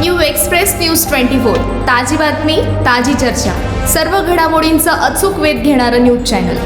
New express news twenty four. ताजी बातमी ताजी चर्चा. सर्व घडामोडींचा अचूक वेध घेणारं न्यूज चॅनल.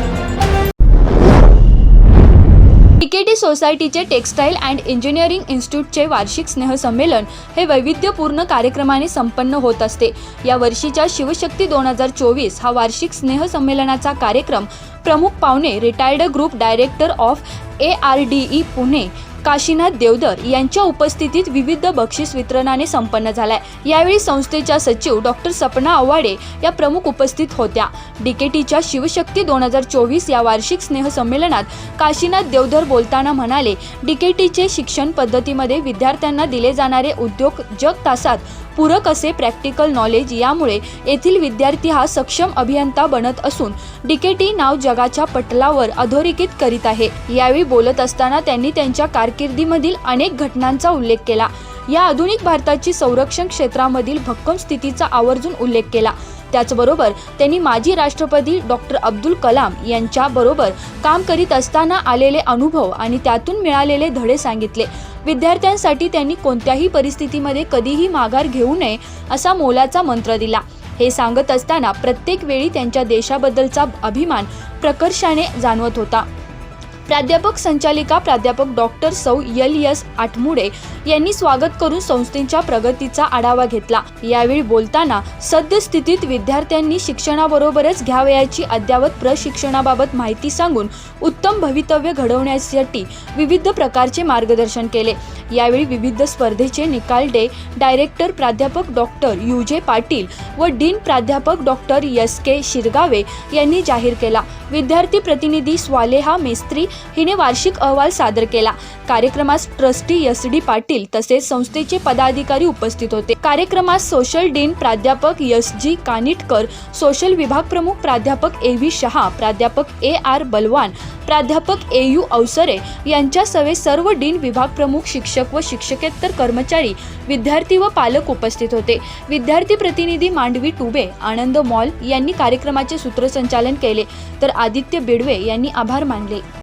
टीकेटी सोसायटीचे टेक्स्टाईल अँड इंजिनिअरिंग इन्स्टिट्यूटचे वार्षिक स्नेहसंमेलन हे वैविध्यपूर्ण कार्यक्रमाने संपन्न होत असते. या वर्षीच्या शिवशक्ती दोन हजार चोवीस हा वार्षिक स्नेहसंमेलनाचा कार्यक्रम प्रमुख पाहुणे retired group director of A R D E Pune Kashinath Devdar यांच्या उपस्थितीत विविध बक्षीस वितरणाने संपन्न झालाय. यावेळी संस्थेच्या सचिव डॉक्टर सपना आव्हाडे या प्रमुख उपस्थित होत्या. डीकेटीच्या शिवशक्ती दोन हजार चोवीस या वार्षिक स्नेहसंमेलनात काशीनाथ देवधर बोलताना म्हणाले डीकेटीचे शिक्षण पद्धतीमध्ये विद्यार्थ्यांना दिले जाणारे उद्योग जग तासात पूरक असे प्रॅक्टिकल नॉलेज यामुळे येथील विद्यार्थी हा सक्षम अभियंता बनत असून डीकेटी नाव जगाच्या पटलावर अधोरेखित करीत आहे. यावेळी बोलत असताना त्यांनी त्यांच्या कारकिर्दीमधील अनेक घटनांचा उल्लेख केला. या आधुनिक भारताची संरक्षण क्षेत्रामधील भक्कम स्थितीचा आवर्जून उल्लेख केला. त्याचबरोबर त्यांनी माजी राष्ट्रपती डॉक्टर अब्दुल कलाम यांच्या बरोबर काम करीत असताना आलेले अनुभव आणि त्यातून मिळालेले धडे सांगितले. विद्यार्थ्यांसाठी त्यांनी कोणत्याही परिस्थितीमध्ये कधीही माघार घेऊ नये असा मोलाचा मंत्र दिला. हे सांगत असताना प्रत्येक वेळी त्यांच्या देशाबद्दलचा अभिमान प्रकर्षाने जाणवत होता. प्राध्यापक संचालिका प्राध्यापक डॉक्टर सौ यल यस आठमुडे यांनी स्वागत करून संस्थेच्या प्रगतीचा आढावा घेतला. यावेळी बोलताना सद्यस्थितीत विद्यार्थ्यांनी शिक्षणाबरोबरच घ्यावयाची अद्ययावत प्रशिक्षणाबाबत माहिती सांगून उत्तम भवितव्य घडवण्यासाठी विविध प्रकारचे मार्गदर्शन केले. यावेळी विविध स्पर्धेचे निकाल डे डायरेक्टर प्राध्यापक डॉक्टर युजे पाटील व डीन प्राध्यापक डॉक्टर एस के शिरगावे यांनी जाहीर केला. विद्यार्थी प्रतिनिधी स्वालेहा मेस्त्री हिने वार्षिक अहवाल सादर केला. कार्यक्रमास ट्रस्टी एस डी पाटील तसेच संस्थेचे पदाधिकारी उपस्थित होते. कार्यक्रमास सोशल डीन प्राध्यापक एस जी कानिटकर सोशल विभाग प्रमुख प्राध्यापक ए व्ही शहा प्राध्यापक ए आर बलवान प्राध्यापक ए यू अवसरे यांच्यासवे सर्व डीन विभाग प्रमुख शिक्षक व शिक्षकेतर कर्मचारी विद्यार्थी व पालक उपस्थित होते. विद्यार्थी प्रतिनिधी मांडवी टुबे आनंद मॉल यांनी कार्यक्रमाचे सूत्रसंचालन केले. तर आदित्य बिडवे यांनी आभार मानले.